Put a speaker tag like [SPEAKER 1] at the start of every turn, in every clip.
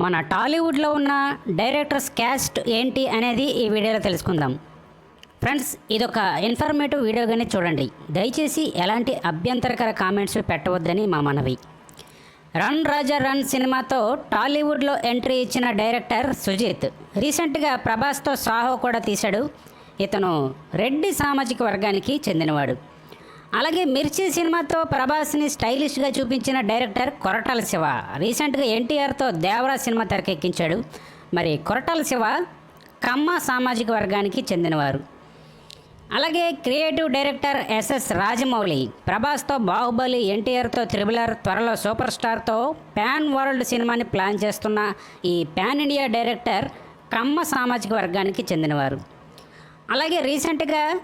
[SPEAKER 1] మన టాలీవుడ్లో ఉన్న డైరెక్టర్స్ క్యాస్ట్ ఏంటి అనేది ఈ వీడియోలో తెలుసుకుందాం. ఫ్రెండ్స్ ఇదొక ఇన్ఫర్మేటివ్ వీడియోగానే చూడండి. దయచేసి ఎలాంటి అభ్యంతరకర కామెంట్స్ పెట్టవద్దని మా మనవి. రన్ రాజా రన్ సినిమాతో టాలీవుడ్లో ఎంట్రీ ఇచ్చిన డైరెక్టర్ సుజిత్. రీసెంట్గా ప్రభాస్తో సాహో కూడా తీశాడు. ఇతను రెడ్డి సామాజిక వర్గానికి చెందినవాడు. అలాగే మిర్చి సినిమాతో ప్రభాస్ని స్టైలిష్గా చూపించిన డైరెక్టర్ కొరటాల శివ. రీసెంట్గా ఎన్టీఆర్తో దేవరా సినిమా తెరకెక్కించాడు. మరి కొరటాల శివ కమ్మ సామాజిక వర్గానికి చెందినవారు. అలాగే క్రియేటివ్ డైరెక్టర్ ఎస్ఎస్ రాజమౌళి ప్రభాస్తో బాహుబలి ఎన్టీఆర్తో త్రిబులర్ త్వరలో సూపర్ స్టార్తో ప్యాన్ వరల్డ్ సినిమాని ప్లాన్ చేస్తున్న ఈ ప్యాన్ ఇండియా డైరెక్టర్ కమ్మ సామాజిక వర్గానికి చెందినవారు. అలాగే రీసెంట్గా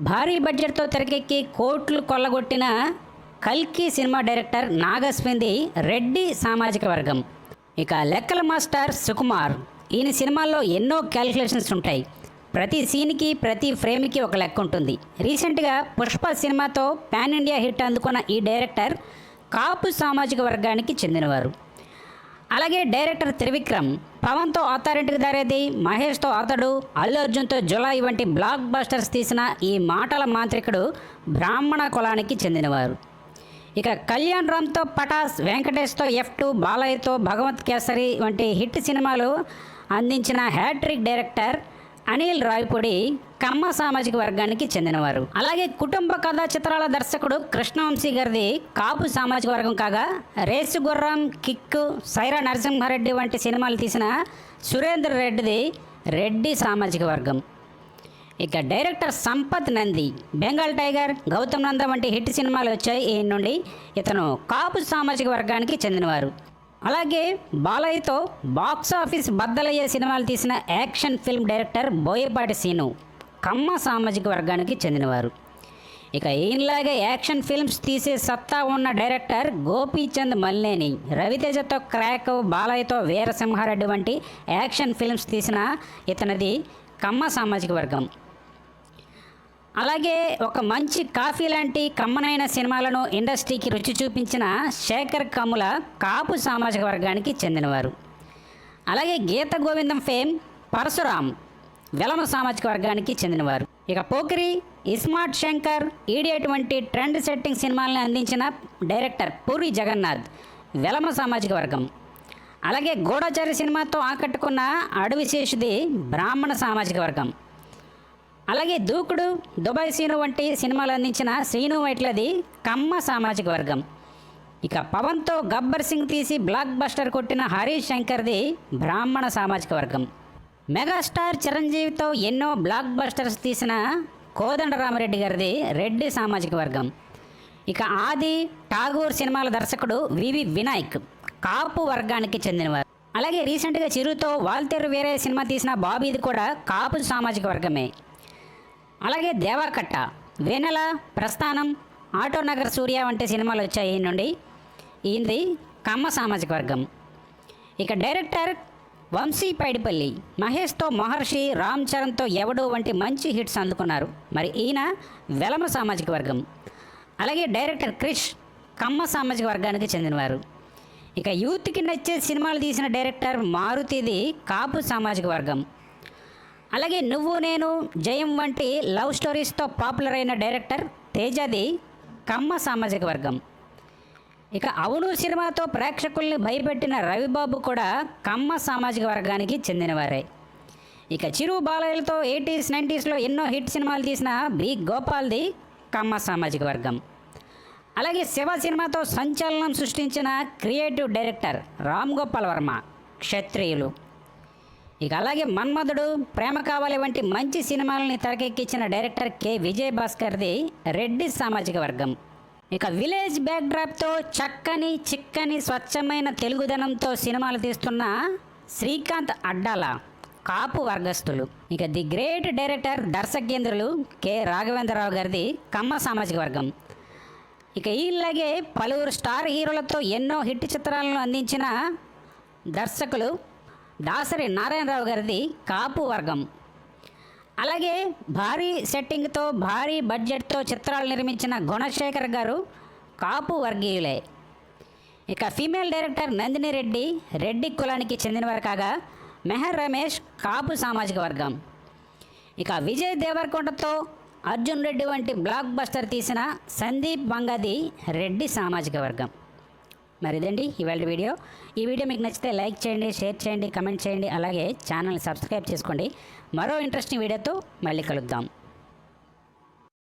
[SPEAKER 1] భారీ బడ్జెట్తో తెరకెక్కి కోట్లు కొల్లగొట్టిన కల్కి సినిమా డైరెక్టర్ నాగస్మింది రెడ్డి సామాజిక వర్గం. ఇక లెక్కల మాస్టర్ సుకుమార్. ఈయన సినిమాల్లో ఎన్నో క్యాలిక్యులేషన్స్ ఉంటాయి. ప్రతి సీన్కి ప్రతి ఫ్రేమ్కి ఒక లెక్క ఉంటుంది. రీసెంట్గా పుష్ప సినిమాతో పాన్ ఇండియా హిట్ అందుకున్న ఈ డైరెక్టర్ కాపు సామాజిక వర్గానికి చెందినవారు. అలాగే డైరెక్టర్ త్రివిక్రమ్ పవన్తో అత్తారింటికి దారేది మహేష్తో అతడు అల్లు అర్జున్తో జులాయి వంటి బ్లాక్ బస్టర్స్ తీసిన ఈ మాటల మాంత్రికుడు బ్రాహ్మణ కులానికి చెందినవారు. ఇక కళ్యాణ్ రామ్తో పటాస్ వెంకటేష్తో ఎఫ్ టూ బాలయ్యతో భగవత్ కేసరి వంటి హిట్ సినిమాలు అందించిన హ్యాట్రిక్ డైరెక్టర్ అనిల్ రాయపూడి కమ్మ సామాజిక వర్గానికి చెందినవారు. అలాగే కుటుంబ కథా చిత్రాల దర్శకుడు కృష్ణవంశీ గారిది కాపు సామాజిక వర్గం కాగా రేసు గుర్రం కిక్కు సైరా నరసింహారెడ్డి వంటి సినిమాలు తీసిన సురేంద్ర రెడ్డిది రెడ్డి సామాజిక వర్గం. ఇక డైరెక్టర్ సంపత్ నంది బెంగాల్ టైగర్ గౌతమ్ నంద వంటి హిట్ సినిమాలు వచ్చాయి. ఈయన నుండి ఇతను కాపు సామాజిక వర్గానికి చెందినవారు. అలాగే బాలయ్యతో బాక్స్ ఆఫీస్ బద్దలయ్యే సినిమాలు తీసిన action film director Boyapati Seenu Kamma సామాజిక వర్గానికి చెందినవారు. ఇక ఈయనలాగే యాక్షన్ ఫిల్మ్స్ తీసే సత్తా ఉన్న డైరెక్టర్ గోపీచంద్ మల్లేని రవితేజతో క్రాక్ బాలయ్యతో వీరసింహారెడ్డి వంటి యాక్షన్ ఫిల్మ్స్ తీసిన ఇతనిది కమ్మ సామాజిక వర్గం. అలాగే ఒక మంచి కాఫీ లాంటి కమ్మనైన సినిమాలను ఇండస్ట్రీకి రుచి చూపించిన శేఖర్ కమ్ముల కాపు సామాజిక వర్గానికి చెందినవారు. అలాగే గీత గోవిందం ఫేమ్ పరశురామ్ వెలమ సామాజిక వర్గానికి చెందినవారు. ఇక పోకిరి ఇస్మార్ట్ శంకర్ ఈడియట్ వంటి ట్రెండ్ సెట్టింగ్ సినిమాలను అందించిన డైరెక్టర్ పూరి జగన్నాథ్ వెలమ సామాజిక వర్గం. అలాగే గూఢచారి సినిమాతో ఆకట్టుకున్న అడవి శేషుది బ్రాహ్మణ సామాజిక వర్గం. అలాగే దూకుడు దుబాయ్ సీను వంటి సినిమాలు అందించిన శ్రీను వైట్లది కమ్మ సామాజిక వర్గం. ఇక పవన్తో గబ్బర్ సింగ్ తీసి బ్లాక్ బస్టర్ కొట్టిన హరీష్ శంకర్ది బ్రాహ్మణ సామాజిక వర్గం. మెగాస్టార్ చిరంజీవితో ఎన్నో బ్లాక్ బస్టర్స్ తీసిన కోదండరామరెడ్డి గారిది రెడ్డి సామాజిక వర్గం. ఇక ఆది ఠాగూర్ సినిమాల దర్శకుడు వివి వినాయక్ కాపు వర్గానికి చెందినవారు. అలాగే రీసెంట్గా చిరుతో వాల్తేరు వేరే సినిమా తీసిన బాబీది కూడా కాపు సామాజిక వర్గమే. అలాగే దేవాకట్ట వెనెల ప్రస్థానం ఆటో నగర్ సూర్య వంటి సినిమాలు వచ్చాయి నుండి. ఈయనది కమ్మ సామాజిక వర్గం. ఇక డైరెక్టర్ వంశీ పైడిపల్లి మహేష్తో మహర్షి రామ్ చరణ్తో ఎవడు వంటి మంచి హిట్స్ అందుకున్నారు. మరి ఈయన వెలమ సామాజిక వర్గం. అలాగే డైరెక్టర్ క్రిష్ కమ్మ సామాజిక వర్గానికి చెందినవారు. ఇక యూత్కి నచ్చే సినిమాలు తీసిన డైరెక్టర్ మారుతిది కాపు సామాజిక వర్గం. అలాగే నువ్వు నేను జయం వంటి లవ్ స్టోరీస్తో పాపులర్ అయిన డైరెక్టర్ తేజది కమ్మ సామాజిక వర్గం. ఇక అవును సినిమాతో ప్రేక్షకుల్ని భయపెట్టిన రవిబాబు కూడా కమ్మ సామాజిక వర్గానికి చెందినవారే. ఇక చిరు బాలయ్యలతో ఎయిటీస్ నైంటీస్లో ఎన్నో హిట్ సినిమాలు తీసిన బి. గోపాల్ది కమ్మ సామాజిక వర్గం. అలాగే శివ సినిమాతో సంచలనం సృష్టించిన క్రియేటివ్ డైరెక్టర్ రామ్ గోపాల్ వర్మ క్షత్రియులు. ఇక అలాగే మన్మధుడు ప్రేమ కావాలి వంటి మంచి సినిమాలని తెరకెక్కించిన డైరెక్టర్ కె. విజయ్ భాస్కర్ది రెడ్డి సామాజిక వర్గం. ఇక విలేజ్ బ్యాక్డ్రాప్తో చక్కని చిక్కని స్వచ్ఛమైన తెలుగుదనంతో సినిమాలు తీస్తున్న శ్రీకాంత్ అడ్డాల కాపు వర్గస్థులు. ఇక ది గ్రేట్ డైరెక్టర్ దర్శకేంద్రులు కె. రాఘవేంద్రరావు గారిది కమ్మ సామాజిక వర్గం. ఇక ఈలాగే పలువురు స్టార్ హీరోలతో ఎన్నో హిట్ చిత్రాలను అందించిన దర్శకులు దాసరి నారాయణరావు గారిది కాపు వర్గం. అలాగే భారీ సెట్టింగ్తో భారీ బడ్జెట్తో చిత్రాలు నిర్మించిన గుణశేఖర్ గారు కాపు వర్గీయులే. ఇక ఫీమేల్ డైరెక్టర్ నందిని రెడ్డి రెడ్డి కులానికి చెందినవారు కాగా మెహర్ రమేష్ కాపు సామాజిక వర్గం. ఇక విజయ్ దేవరకొండతో అర్జున్ రెడ్డి వంటి బ్లాక్ బస్టర్ తీసిన సందీప్ బంగాది రెడ్డి సామాజిక వర్గం. మరి ఇదండి ఇవాళ వీడియో. ఈ వీడియో మీకు నచ్చితే లైక్ చేయండి షేర్ చేయండి కమెంట్ చేయండి అలాగే ఛానల్ సబ్స్క్రైబ్ చేసుకోండి. మరో ఇంట్రెస్టింగ్ వీడియోతో మళ్ళీ కలుద్దాం.